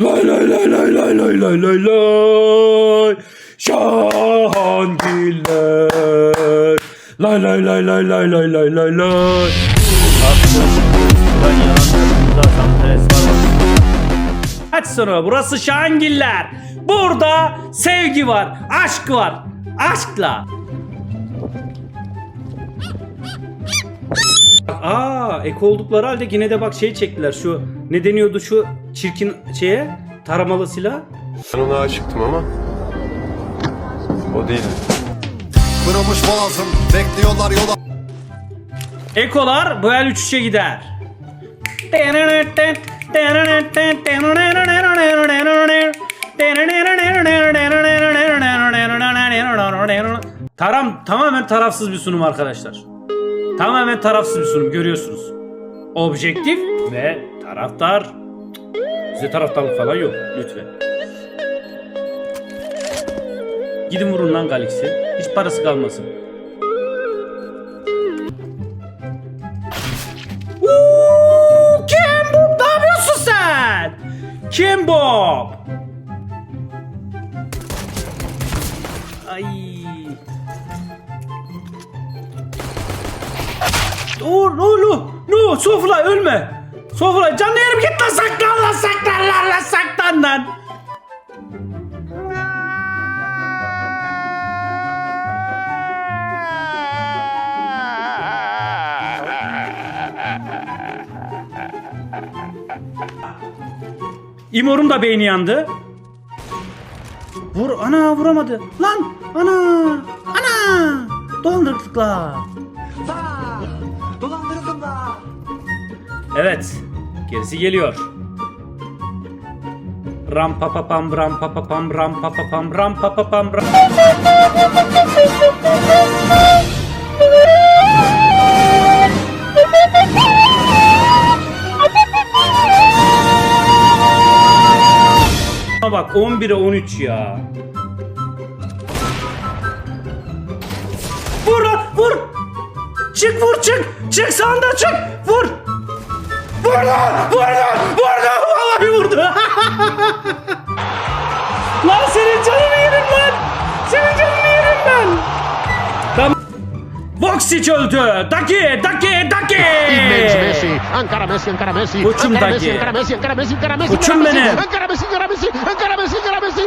Lay lay lay lay lay lay lay lay lay. Şahangiller. Lay lay lay lay lay lay lay lay lay. Kaç sonra burası Şahangiller. Burada sevgi var, aşk var. Aşkla. Aa, ek oldukları halde yine de bak şey çektiler. Şu ne deniyordu şu çirkin şeye? Taramalı silah. Ben ona aşıktım ama o değildi. Kırılmış boğazım bekliyorlar yola Ekolar bu el 3'e gider. Taram tamamen tarafsız bir sunum arkadaşlar. Tamamen tarafsız bir sunum görüyorsunuz. Objektif ve taraftar. Bize taraftarlık falan yok lütfen. Gidin vurun lan Galix'i. Hiç parası kalmasın. Uuu, Kim Bob ne sen? Kim Bob? Ay. Dur no no no Sofla ölme. Sofla canlı yerim git lan saklan lan saklan lan lan saklan lan. İmor'un da beyni yandı. Vur ana vuramadı. Lan ana ana. Dolandırıldım Evet gerisi geliyor. Ram pa pa pam ram pa pa pam ram pa pa pam ram pa pa pam ram. Bak 11'e 13 ya. Vur lan vur. Çık vur çık. Çık sağında çık. Vur. Vurdu! Vurdu! Vurdu! Vallahi vurdu. lan senin canını yerim lan. Senin canını yerim ben. Tam Voxic öldü. Daki, Daki, Daki. İmmense Messi. Ankara Messi, Ankara Messi. Uçum Ankara Messi, Ankara Messi, Ankara Messi, Ankara Messi. Uçum benim. Ankara Messi, Ankara Messi, Ankara Messi, Ankara Messi, Ankara Messi.